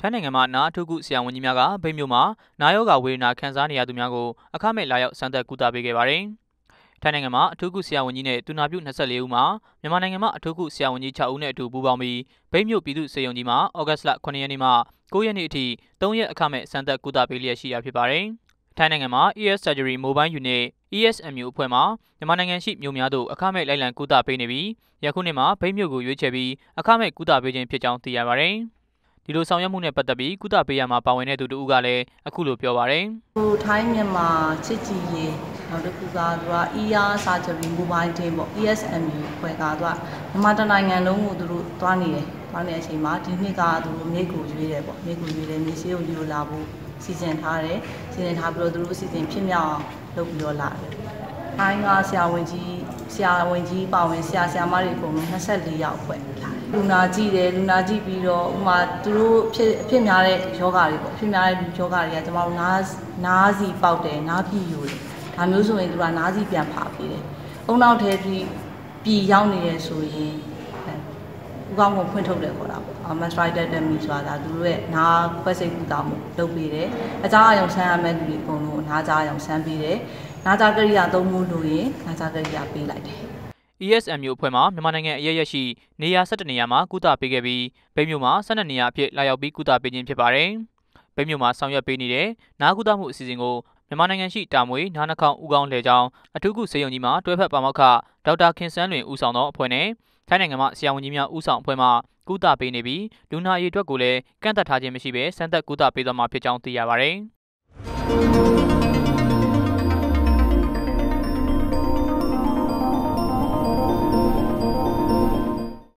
ထိုင်းနိုင်ငံမှာနားအထုကုဆရာဝန်ကြီးများကဗိတ်မြို့မှာနာယောဂဝေဒနာခံစားနေရသူများကိုအခမဲ့လာရောက်စမ်းသပ်ကုသပေးခဲ့ပါတယ်။ထိုင်းနိုင်ငံမှာအထုကုဆရာဝန်ကြီးနဲ့တူနာပြု24ဦးမှာမြန်မာနိုင်ငံမှာအထုကုဆရာဝန်ကြီး6ဦးနဲ့အတူပူးပေါင်းပြီးဗိတ်မြို့ပြည်သူ့စေယုံကြီးမှာဩဂတ်စ်လ9ရက်နေ့မှ9ရက်နေ့အထိ3ရက်အခမဲ့စမ်းသပ်ကုသပေးလျက်ရှိရဖြစ်ပါတယ်။ထိုင်းနိုင်ငံမှာ ES Surgery Mobile Unit ESMU အဖွဲ့မှမြန်မာနိုင်ငံရှိမြို့များသို့အခမဲ့လိုက်လံကုသပေးနေပြီးယခုနှစ်မှာဗိတ်မြို့ကိုရွေးချယ်ပြီးအခမဲ့ကုသပေးခြင်းဖြစ်ကြောင်းသိရပါတယ်။ ဒီလိုဆောင်ရွက်မှုနဲ့ပတ်သက်ပြီးကုသပေးရမှာပါဝင်တဲ့သူတို့ကလည်းအခုလိုပြောပါတယ်။ဟိုထိုင်းမြန်မာချစ်ကြည်ရေးနောက်တစ်ခုကသူက ER surgery mobile team ပေါ့ ESMU ဖွဲ့ကသူကမြန်မာတနိုင်ငံလုံးကိုသူတို့သွားနေတယ်။သွားနေတဲ့အချိန်မှာဒီနှစ်ကသူတို့မိကိုရွေးတယ်ပေါ့။မိကိုရွေးတယ်မြေဆေးကိုယူလာဖို့စီစဉ်ထားတယ်။စီစဉ်ထားပြီးတော့သူတို့အစီအစဉ်ဖြစ်မြောက်အောင်လုပ်ပြီးတော့လာတယ်။ထိုင်းကဆရာဝန်ကြီးဆရာဝန်ကြီးပါဝင်ဆရာဆရာမတွေအကုန်လုံး24ယောက်ဖွဲ့လာတယ် လူနာကြည့်တယ်လူနာကြည့်ပြီးတော့ဥမာသူတို့ဖြစ်အဖြစ်များတဲ့ယောဂတွေပေါ့ဖြစ်များတဲ့လူယောဂတွေကကျွန်တော်တို့နားနားစီပေါက်တယ်နားပြည်ယူတယ်ဒါမျိုးဆိုရင်သူကနားစီပြန်ဖာပေးတယ်အုံနောက်ထဲပြီးပြည်ရောက်နေရဆိုရင်ဥကောင်းကိုဖွင့်ထုတ်တယ်ခေါ်တာပေါ့ mastectomy ဆိုတာသူတို့ရဲ့နားခွဲစိတ်ကူတာမှုလုပ်ပေးတယ်အကြားအယုံဆန်းရမယ့်လူတွေအကုန်လုံးနားကြားအယုံဆန်းပေးတယ်နားကြားကရိယာသုံးမှုလို့ရင်နားကြားကရိယာပေးလိုက်တယ် ESMU အဖွဲ့မှမြန်မာနိုင်ငံအရရက်ရှိနေရာ17နေရာမှာကုသပေးခဲ့ပြီးဗိတ်မြို့မှာ12နေရာအဖြစ်လာရောက်ပြီးကုသပေးခြင်းဖြစ်ပါတယ်။ဗိတ်မြို့မှာဆောင်ရွက်ပေးနေတဲ့နားကုသမှုအစီအစဉ်ကိုမြန်မာနိုင်ငံရှိတာမွေနားနှခေါင်းဦးကောင်းလေကြောင်းအထူးကုစေယုံကြီးမှာတွဲဖက်ပါမောက္ခဒေါက်တာခင်ဆန်းလွင်ဦးဆောင်သောအဖွဲ့နဲ့ထိုင်းနိုင်ငံမှာဆရာဝန်ကြီးများဦးဆောင်အဖွဲ့မှကုသပေးနေပြီးလူနာအရေးအတွက်ကိုလည်းကန့်သက်ထားခြင်းမရှိဘဲစမ်းသပ်ကုသပေးသွားမှာဖြစ်ကြောင်းသိရပါတယ်။